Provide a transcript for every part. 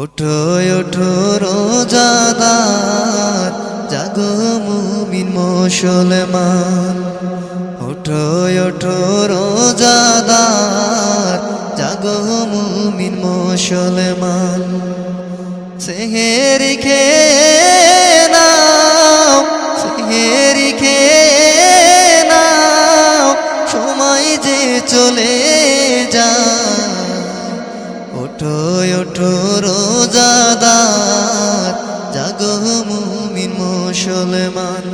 ওঠো ওঠো রোজাদার, জাগো মুমিন মুসলমান। ওঠো ওঠো রোজাদার, জাগো মুমিন মুসলমান। সেহেরি খেয়ে নাও, সেহেরি খেয়ে নাও, সময় যে চলে যায়। ওঠো ওঠো রোজাদার জাগো মুমিন মুসলমান,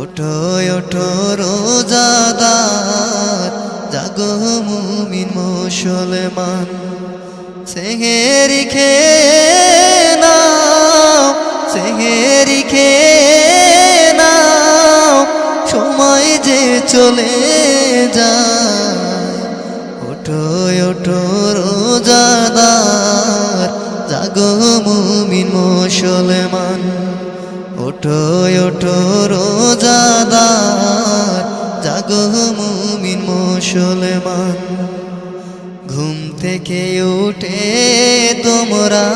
ওঠো ওঠো রোজাদার। জাগো মুমিন মুসলমান, সেহেরি খেয়ে নাও, সেহেরি খেয়ে নাও, সময় যে চলে যায়। ওঠো ওঠো রোজাদার। মুমিন মুসলমান, ওঠো ওঠো রোজাদার, জাগো মুমিন মুসলমান। ঘুম থেকে উঠে তোমরা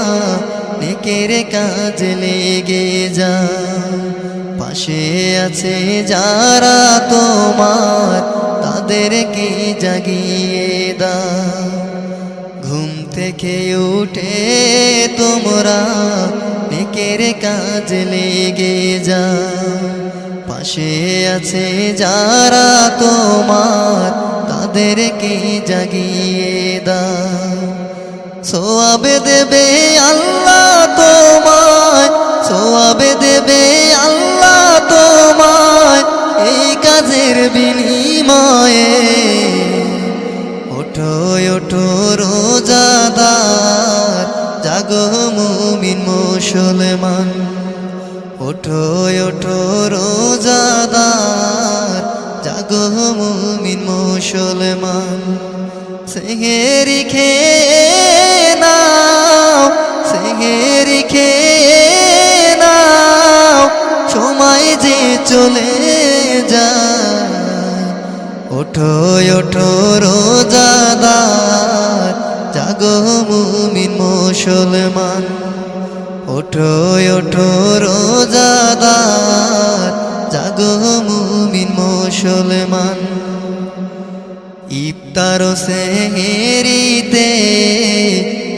নেকের কাজ লেগে যা পাশে আছে যারা তোমার, তাদেরকে জাগিয়ে দাও। থেকে উঠে তোমরা নেকের কাজ লেগে যা পাশে আছে যারা তোমার তাদেরকে জাগিয়ে দা সোয়াবে দেবে আল্লাহ তোমায় মুসলমান ওঠো ওঠো, রোজাদার, জাগো মুমিন মুসলমান। সেহেরি খেয়ে নাও, সেহেরি খেয়ে নাও, সময় যে চলে যায়। ওঠো ওঠো, রোজাদার, জাগো মুমিন মুসলমান। ওঠো ওঠো রোজাদার, জাগো মুমিন মুসলমান। ইফতার সেহেরিতে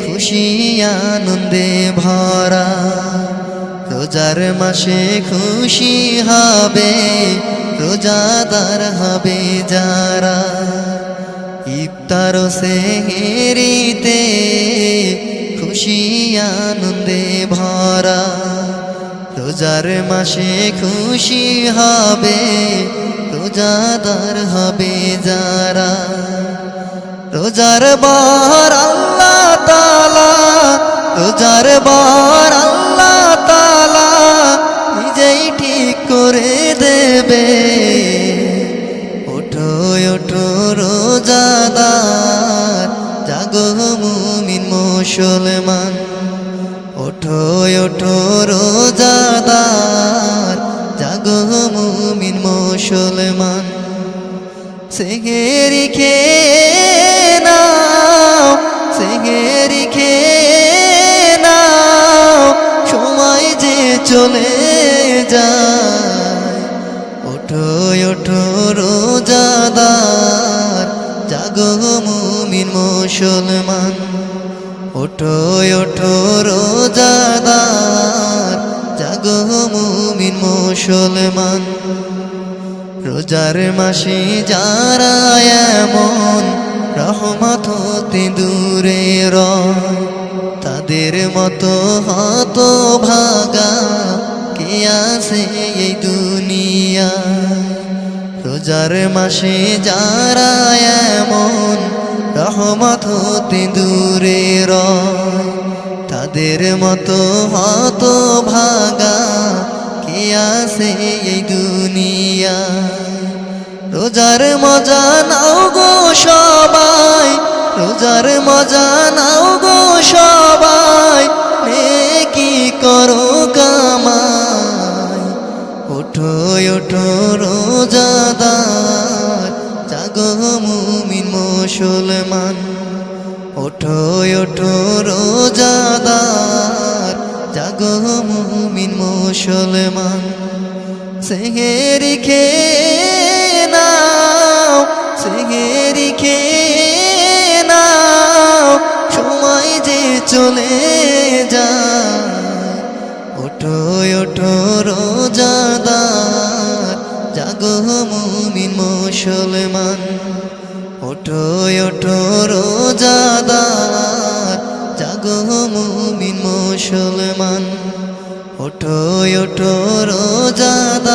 খুশি, আনন্দে ভরা। রোজার মাসে খুশি হবে, রোজাদার হবে যারা। ইফতার সেহেরিতে খুশি, আনন্দে ভরা। রোজার মাসে খুশি হবে রোজাদার হবে যারা। রোজার বার আল্লাহ তালা রোজার বার আল্লাহ তালা নিজেই ঠিক করে দেবে। ওঠো ওঠো রোজাদার মুসলমান, ওঠো ওঠো, রোজাদার, জাগো মুমিন মুসলমান। সেহেরি খেয়ে নাও নাও, সময় যে চলে যায়। ওঠো ওঠো, রোজাদার, জাগো মুমিন মুসলমান। ওঠো ওঠো রোজাদার, জাগো মুমিন মুসলমান। রোজার মাসে যারা এমন রহমত হতে দূরে রয়, তাদের মতো হত ভাগা কে আসে এই দুনিয়া রোজার মাসে যারা এমন রহমত হতে দূরে রয়। তাদের মতো হত ভাগা কে আসে এই দুনিয়া? রোজার মজা নাও গো সবাই, রোজার মজা নাও গো সবাই কি করো কামাই। ওঠো ওঠো, রোজাদার, জাগো মুমিন মুসলমান। ওঠো ওঠো রোজাদার, জাগো মুমিন মুসলমান। সেহেরি খে নাও, সেহেরি খে নাও, সময় যে চলে ওঠো ওঠো রোজাদার জাগো মুমিন মুসলমান। ওঠো ওঠো রোজাদার